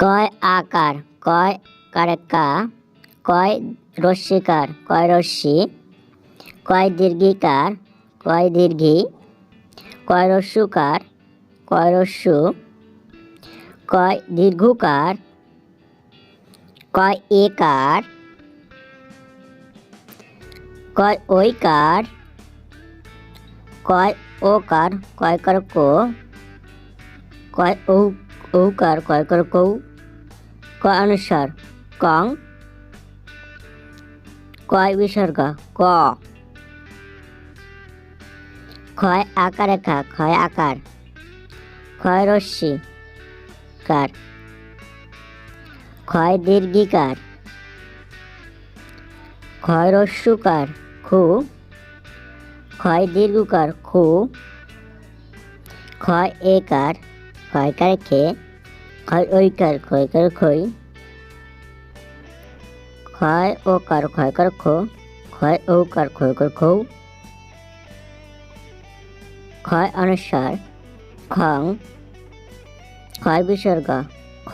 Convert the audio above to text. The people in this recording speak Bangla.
কয় আকার, কয় কারে কা কয় রস্যিকার কয় রশ্মি, কয় দীর্ঘিকার, কয় দীর্ঘি, কয় রস্যুকার, কয় রস্যু, কয় দীর্ঘকার, কয় একার, কয় ঐকার, কয় ওকার, কয় কর কো কয় ঔ, ঔকার, কয় কর কৌ কয় অনুসার কং, কয় বিসর্গ, ক। ক্ষয় আকারে খা ক্ষয় আকার। ক্ষয় রশ্মি, কার। ক্ষয় দীর্ঘিকার। ক্ষয় রস্যুকার, খু। ক্ষয় দীর্ঘকার, খু। ক্ষয় একার, ক্ষয়কার খে। ক্ষয় খয় ক্ষয়কার খই কার খয় কার খো? খয় ও কার খয় কার খৌ? খয় অনুসার, খং, খয় বিসর্গ, খ।